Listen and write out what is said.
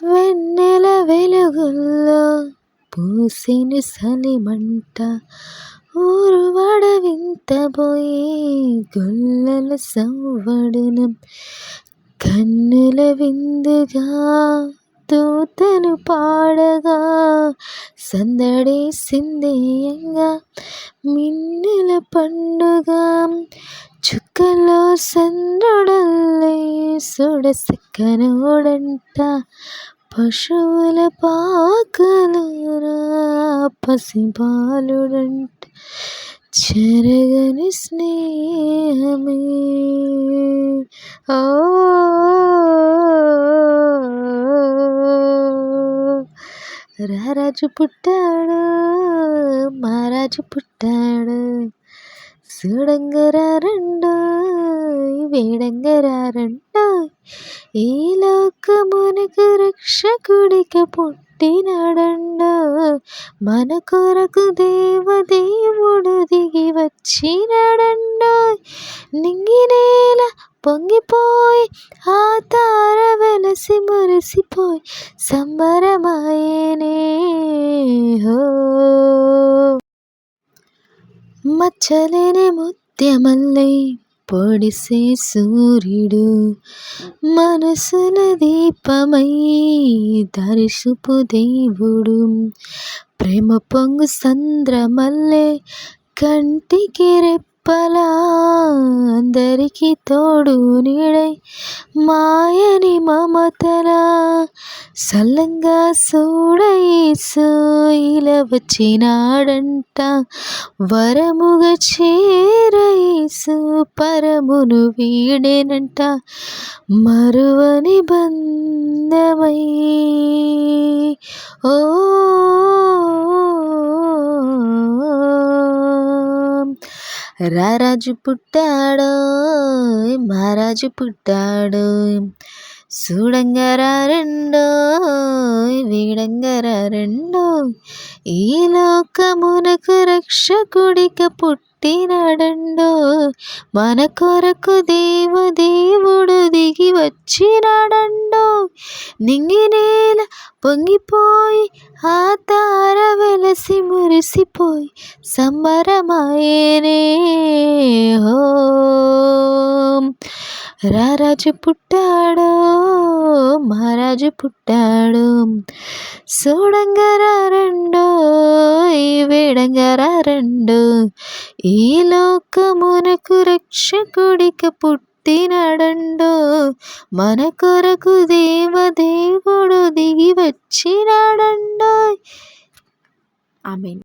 వెన్నెల వెలుగుల్లో పూసిన సలిమంట ఊరు వాడ వింతబోయి గొల్లల సవ్వడునం కన్నుల విందుగా తూతను పాడగా సందడి సిందేయంగా మిన్నుల పండుగ చుక్కలో చంద్రుడల్లే సుడసక్కనోడంట పశువుల పాకలోన పసిపాలుడంట చెరగని స్నేహమే. ఓ రారాజు పుట్టాడు మహారాజు పుట్టాడు. చూడంగరా రెండో వేడంగరా రెండో ఈ లోకమునకు రక్షకుడికి పుట్టినాడండో మన కొరకు దేవదేవుడు దిగి వచ్చినాడండో నింగినేల పొంగిపోయి ఆ తార వెలసి మురిసిపోయి సంబరమాయనే హో మచ్చలేని ముత్యమల్లై పొడిసే సూర్యుడు. మనసుల దీపమై దర్శపు దేవుడు. ప్రేమ పొంగు సంద్రమల్లే కంటికి రెప్పలా అందరికీ తోడు నీడై మాయని మమతలా సల్లంగా సూడయేసు ఇలా వచ్చినాడంట వరముగా చేరయేసు పరమును వీడేనంట మరువని బంధమై రారాజు పుట్టాడో మహారాజు పుట్టాడు చూడంగరా రెండో వీడంగరా రెండో ఈ లోకమునకు రక్షకుడిక పుట్టినాడండో మన కొరకు దేవదేవుడు దిగి వచ్చినాడండో. నింగి నేల పొంగిపోయి ఆ తార వెలసి మురిసిపోయి సంబరమాయనే. హో. రారాజు పుట్టాడు మహారాజు పుట్టాడు. చూడంగరా రెండో వేడంగా రెండు ఈ లోకమునకు రక్షకుడిక పుట్టినడండో మన కొరకు దేవదేవుడు దిగి వచ్చినాడండో ఆమె